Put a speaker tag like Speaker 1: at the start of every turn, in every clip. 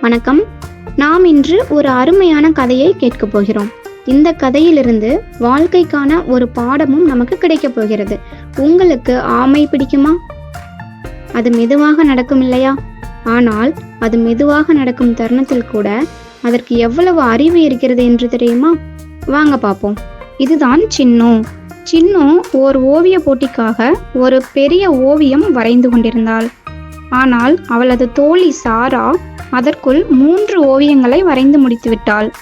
Speaker 1: வணக்கம். நாம் இன்று ஒரு அருமையான கதையை கேட்கப் போகிறோம். இந்த கதையிலிருந்து வாழ்க்கைக்கான ஒரு பாடமும் நமக்கு கிடைக்கப் போகிறது. உங்களுக்கு ஆமை பிடிக்குமா? அது மெதுவாக நடக்கும் இல்லையா? ஆனால் அது மெதுவாக நடக்கும் தருணத்தில் கூட அதற்கு எவ்வளவு அறிவு இருக்கிறது என்று தெரியுமா? வாங்க பார்ப்போம். இதுதான் சின்னு. சின்னு ஓர் ஓவிய போட்டிக்காக ஒரு பெரிய ஓவியம் வரைந்து கொண்டிருந்தாள். ஆனால் அவளது தோழி சாரா அதற்குள் மூன்று ஓவியங்களை வரைந்து முடித்துவிட்டாள்.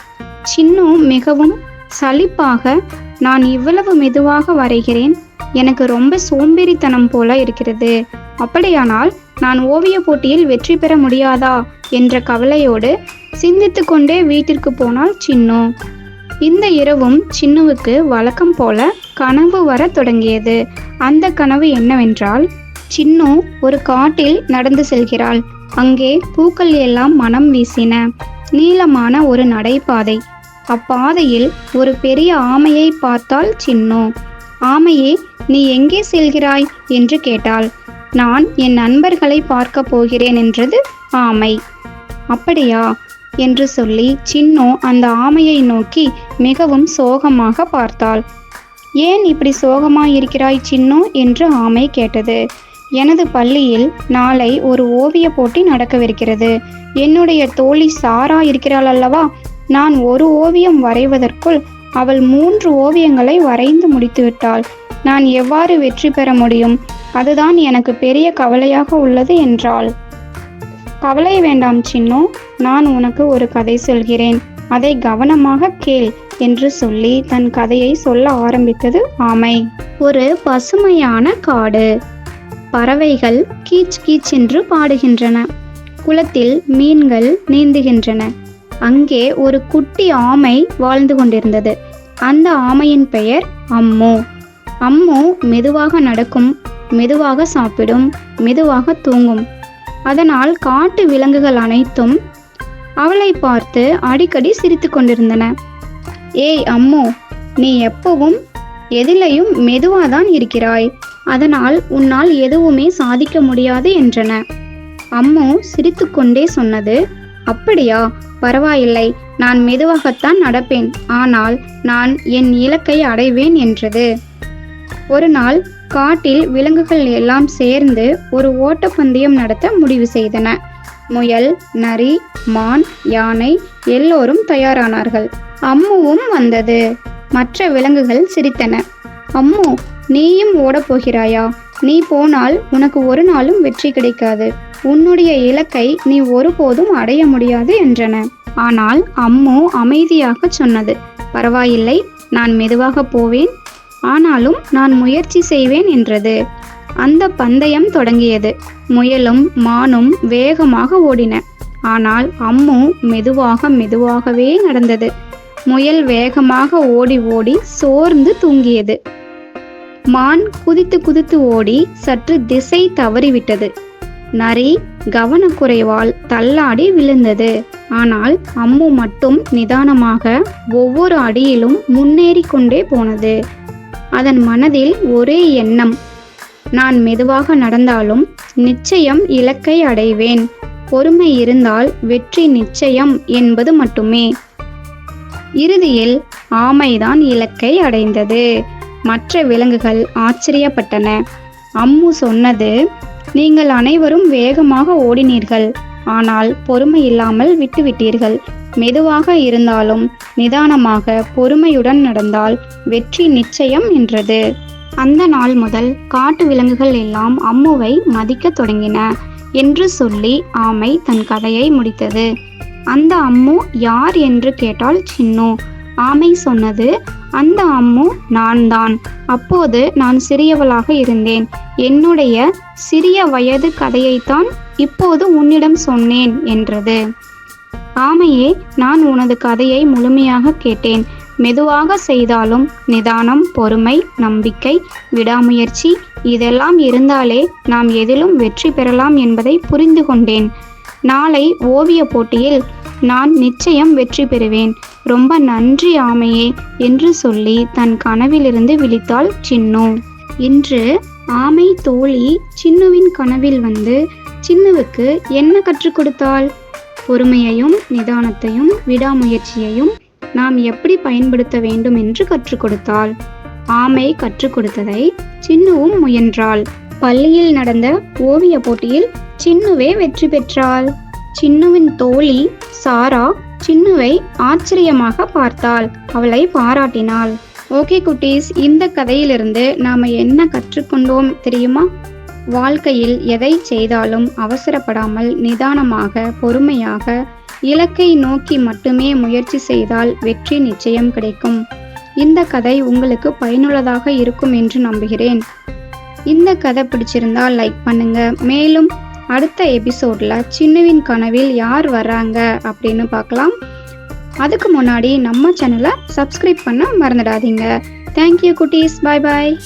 Speaker 1: சின்னு மிகவும் சலிப்பாக நான் இவ்வளவு மெதுவாக வரைகிறேன். எனக்கு ரொம்ப சோம்பேறித்தனம் போல இருக்கிறது. அப்படியானால் நான் ஓவிய போட்டியில் வெற்றி பெற முடியாதா? என்ற கவலையோடு சிந்தித்து கொண்டே வீட்டிற்கு போனால் சின்னு. இந்த இரவும் சின்னுவுக்கு வழக்கம் போல கனவு வரத் தொடங்கியது. அந்த கனவு என்னவென்றால் சின்னு ஒரு காட்டில் நடந்து செல்கிறாள். அங்கே பூக்கள் எல்லாம் மனம் வீசின. நீளமான ஒரு நடைபாதை. அப்பாதையில் ஒரு பெரிய ஆமையை பார்த்தால் சின்னு. ஆமையே நீ எங்கே செல்கிறாய்? என்று கேட்டாள். நான் என் நண்பர்களை பார்க்க போகிறேன் என்றது ஆமை. அப்படியா? என்று சொல்லி சின்னு அந்த ஆமையை நோக்கி மிகவும் சோகமாக பார்த்தாள். ஏன் இப்படி சோகமாயிருக்கிறாய் சின்னு? என்று ஆமை கேட்டது. எனது பள்ளியில் நாளை ஒரு ஓவிய போட்டி நடக்கவிருக்கிறது. என்னுடைய தோழி சாரா இருக்கிறாள் அல்லவா? நான் ஒரு ஓவியம் வரைவதற்குள் அவள் மூன்று ஓவியங்களை வரைந்து முடித்துவிட்டாள் நான் எவ்வாறு வெற்றி பெற முடியும்? அதுதான் எனக்கு பெரிய கவலையாக உள்ளது என்றாள். கவலை வேண்டாம் சின்னு நான் உனக்கு ஒரு கதை சொல்கிறேன். அதை கவனமாக கேள் என்று சொல்லி தன் கதையை சொல்ல ஆரம்பித்தது ஆமை. ஒரு பசுமையான காடு. பறவைகள் கீச் கீச் என்று பாடுகின்றன. குளத்தில் மீன்கள் நீந்துகின்றன. அங்கே ஒரு குட்டி ஆமை வாழ்ந்து கொண்டிருந்தது. அந்த ஆமையின் பெயர் அம்மு. அம்மு மெதுவாக நடக்கும் மெதுவாக சாப்பிடும் மெதுவாக தூங்கும். அதனால் காட்டு விலங்குகள் அனைத்தும் அவளை பார்த்து அடிக்கடி சிரித்து கொண்டிருந்தன. ஏய் அம்மு நீ எப்பவும் எதிலையும் மெதுவாதான் இருக்கிறாய். அதனால் உன்னால் எதுவுமே சாதிக்க முடியாது என்றன. அம்மு சிரித்துக்கொண்டே சொன்னது அப்படியா பரவாயில்லை நான் மெதுவாகத்தான் நடப்பேன் ஆனால் நான் என் இலக்கை அடைவேன் என்றது. ஒரு நாள் காட்டில் விலங்குகள் எல்லாம் சேர்ந்து ஒரு ஓட்டப்பந்தயம் நடத்த முடிவு செய்தன. முயல் நரி மான் யானை எல்லோரும் தயாரானார்கள். அம்முவும் வந்தது. மற்ற விலங்குகள் சிரித்தன. அம்மு நீயும் ஓடப் போகிறாயா நீ போனால் உனக்கு ஒரு நாளும் வெற்றி கிடைக்காது. உன்னுடைய இலக்கை நீ ஒருபோதும் அடைய முடியாது என்றன. ஆனால் அம்மு அமைதியாக சொன்னது. பரவாயில்லை நான் மெதுவாக போவேன். ஆனாலும் நான் முயற்சி செய்வேன் என்றது. அந்த பந்தயம் தொடங்கியது. முயலும் மானும் வேகமாக ஓடின. ஆனால் அம்மு மெதுவாக மெதுவாகவே நடந்தது. முயல் வேகமாக ஓடி ஓடி சோர்ந்து தூங்கியது. மான் குதித்து குதித்து ஓடி சற்று திசை தவறிவிட்டது. நரி கவனக்குறைவால் தள்ளாடி விழுந்தது. ஆனால் அம்மு மட்டும் நிதானமாக ஒவ்வொரு அடியிலும் முன்னேறி கொண்டே போனது. அதன் மனதில் ஒரே எண்ணம். நான் மெதுவாக நடந்தாலும் நிச்சயம் இலக்கை அடைவேன். பொறுமை இருந்தால் வெற்றி நிச்சயம் என்பது மட்டுமே. இறுதியில் ஆமைதான் இலக்கை அடைந்தது. மற்ற விலங்குகள் ஆச்சரியப்பட்டன. அம்மு சொன்னது நீங்கள் அனைவரும் வேகமாக ஓடினீர்கள். ஆனால் பொறுமை இல்லாமல் விட்டுவிட்டீர்கள். மெதுவாக இருந்தாலும் நிதானமாக பொறுமையுடன் நடந்தால் வெற்றி நிச்சயம் என்றது. அந்த நாள் முதல் காட்டு விலங்குகள் எல்லாம் அம்முவை மதிக்கத் தொடங்கின என்று சொல்லி ஆமை தன் கதையை முடித்தது. அந்த அம்மு யார் என்று கேட்டால் சின்னு. ஆமை சொன்னது அந்த அம்மு நான் தான் அப்போது நான் சிறியவளாக இருந்தேன். என்னுடைய சிறிய வயது கதையைத்தான் இப்போது உன்னிடம் சொன்னேன் என்றது. ஆமையே நான் உனது கதையை முழுமையாக கேட்டேன். மெதுவாக செய்தாலும் நிதானம் பொறுமை நம்பிக்கை விடாமுயற்சி இதெல்லாம் இருந்தாலே நாம் எதிலும் வெற்றி பெறலாம் என்பதை புரிந்து கொண்டேன் நாளை ஓவிய போட்டியில் நான் நிச்சயம் வெற்றி பெறுவேன். ரொம்ப நன்றி ஆமையே என்று சொல்லி தன் கனவிலிருந்து விழித்தாள் சின்னு. இன்று ஆமை தோழி சின்னுவின் கனவில் வந்து சின்னுவுக்கு என்ன கற்றுக் கொடுத்தாள்? பொறுமையையும் நிதானத்தையும் விடாமுயற்சியையும் நாம் எப்படி பயன்படுத்த வேண்டும் என்று கற்றுக் கொடுத்தாள். ஆமை கற்றுக் கொடுத்ததை சின்னுவும் முயன்றாள். பள்ளியில் நடந்த ஓவிய போட்டியில் சின்னுவே வெற்றி பெற்றாள். சின்னுவின் தோழி சாரா சின்னுவை ஆச்சரியமாக பார்த்தாள். அவளை பாராட்டினாள். ஓகே குட்டீஸ் இந்த கதையிலிருந்து நாம என்ன கற்றுக்கொண்டோம் தெரியுமா? வாழ்க்கையில் எதை செய்தாலும் அவசரப்படாமல் நிதானமாக பொறுமையாக இலக்கை நோக்கி மட்டுமே முயற்சி செய்தால் வெற்றி நிச்சயம் கிடைக்கும். இந்த கதை உங்களுக்கு பயனுள்ளதாக இருக்கும் என்று நம்புகிறேன். இந்த கதை பிடிச்சிருந்தால் லைக் பண்ணுங்க. மேலும் அடுத்த எபிசோடில் சின்னவின் கனவில் யார் வர்றாங்க அப்படின்னு பார்க்கலாம். அதுக்கு முன்னாடி நம்ம சேனலை சப்ஸ்கிரைப் பண்ண மறந்துடாதீங்க. தேங்க்யூ குட்டீஸ். பாய் பாய்